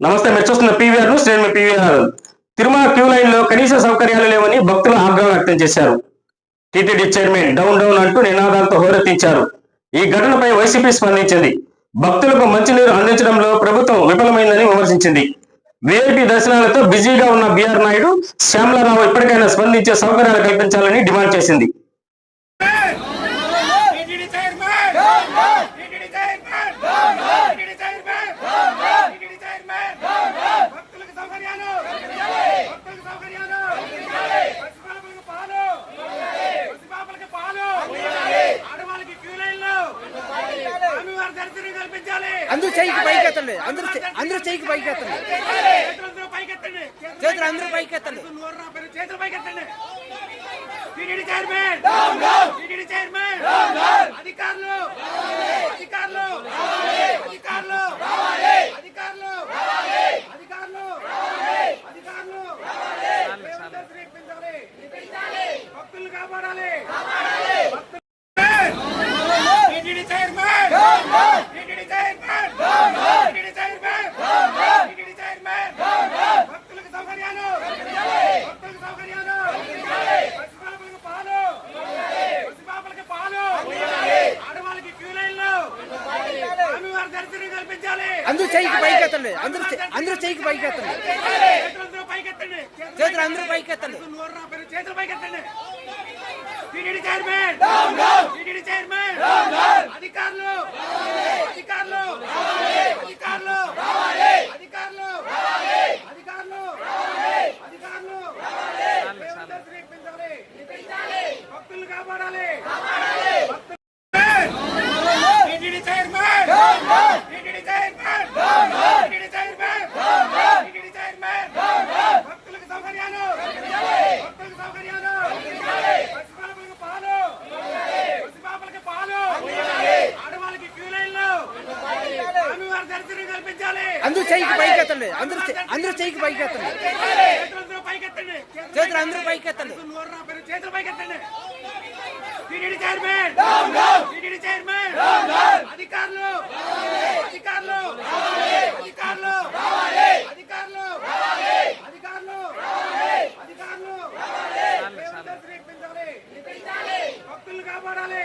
నమస్తే మీరు చూస్తున్న పీవీఆర్ న్యూస్ నేను పీవీఆర్ తిరుమల క్యూ లైన్లో కనీస సౌకర్యాలు లేవని భక్తులు ఆగ్రహం వ్యక్తం చేశారు. టీటీడీ చైర్మన్ డౌన్ డౌన్ అంటూ నినాదాలతో హోరెత్తించారు. ఈ ఘటనపై వైసీపీ స్పందించింది. భక్తులకు మంచినీరు అందించడంలో ప్రభుత్వం విఫలమైందని విమర్శించింది. వీఐపీ దర్శనాలతో బిజీగా ఉన్న బీఆర్ నాయుడు శ్యామలారావు ఇప్పటికైనా స్పందించే సౌకర్యాలు కల్పించాలని డిమాండ్ చేసింది TTD chairman TTD chairman TTD chairman TTD chairman భక్తులకు సౌకర్యాలు భక్తులకు సౌకర్యాలు పసిపాపలకు పాలు పసిపాపలకు పాలు ఆడవాళ్ళకి క్యూ లైన్లు స్వామివారి దర్శనం కల్పించాలి అందరూ చెయ్యికి పైకి ఎత్తండి అందరూ అందరూ చెయ్యికి పైకి ఎత్తండి చేతులు అందరూ పైకి ఎత్తండి చేతులు పైకెత్తండి. TTD chairman. TTD chairman. అధికారులు. అధికారులు. అధికారులు. అధికారులు. అధికారులు. అధికారులు. భక్తులు కాపాడాలి భక్తులు- TTD chairman TTD chairman TTD chairman TTD chairman భక్తులకు సౌకర్యాలు భక్తులకు సౌకర్యాలు పసిపాపలకు పాలు పసిపాపలకు పాలు ఆడవాళ్ళకి క్యూ లైన్లు స్వామివారి దర్శనం కల్పించాలి అందరూ చెయ్యికి పైకి ఎత్తండి అందరూ అందరూ చెయ్యికి పైకి ఎత్తండి చేతులు అందరూ పైకి ఎత్తండి చేతులు పైకెత్తండి. టీటీడీ చైర్మన్ టీటీడీ చైర్మన్ అధికారులు అధికారులు అధికారులు అధికారులు అధికారులు అధికారులు దేవదర్శనం ఇప్పించాలి భక్తులు కాపాడాలి భక్తులు- TTD chairman TTD chairman TTD chairman TTD chairman భక్తులకు సౌకర్యాలు భక్తులకు సౌకర్యాలు పసిపాపలకు పాలు పసిపాపలకు పాలు ఆడవాళ్ళకి క్యూ లైన్లు స్వామివారి దర్శనం కల్పించాలి అందరూ చేయికి పైకి ఎత్తండి అందరూ అందరూ చేయికి పైకి ఎత్తండి చేతులందరూ పైకెత్తండి. చేతులు అందరూ పైకి ఎత్తండి నోరు నా పేరు చేతులు పైకెత్తండి టీటీడీ చైర్మన్ టీటీడీ చైర్మన్ అధికారులు అధికారులు అధికారులు అధికారులు అధికారులు అధికారులు దేవదర్శనం ఇప్పించాలి భక్తులు కాపాడాలి